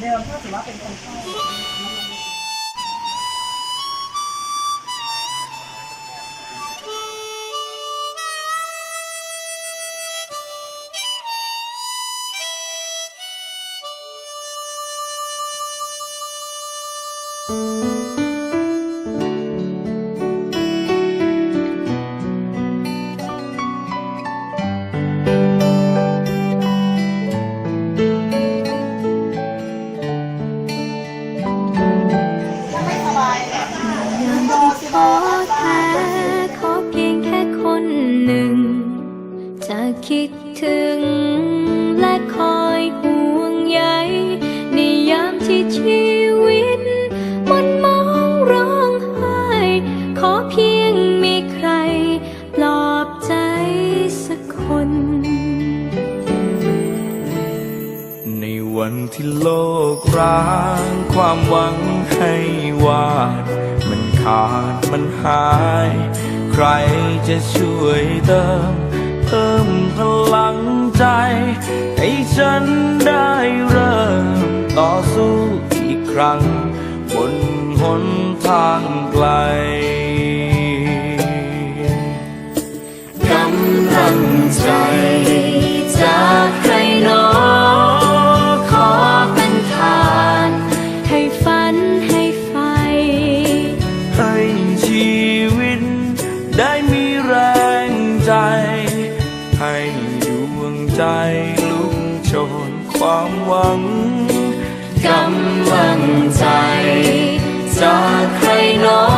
ถือว่าเป็นคนไข้ท้ คิดถึงและคอยห่วงใยในยามที่ชีวิตมันมองร้องไห้ ขอเพียงมีใครปลอบใจสักคน ในวันที่โลกร้างความหวังให้วาด มันขาดมันหาย ใครจะช่วยเติม เพิ่มพลังใจ ให้ฉันได้เริ่มต่อสู้อีกครั้ง บนหนทางไกลกำลังใจจากใครนอขอเป็นทาน ให้ฝันให้ไฟ ให้ชีวิตได้ ใจลุกโชนความหวังกำลังใจ จากใครน้อ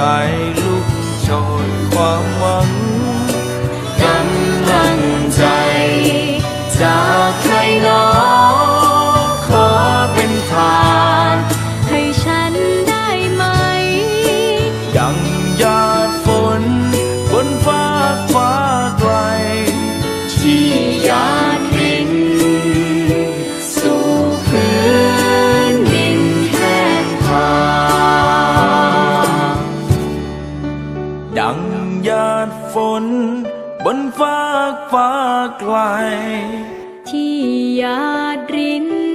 ใจ บนฟ้าฟ้าไกล ที่ยาดริน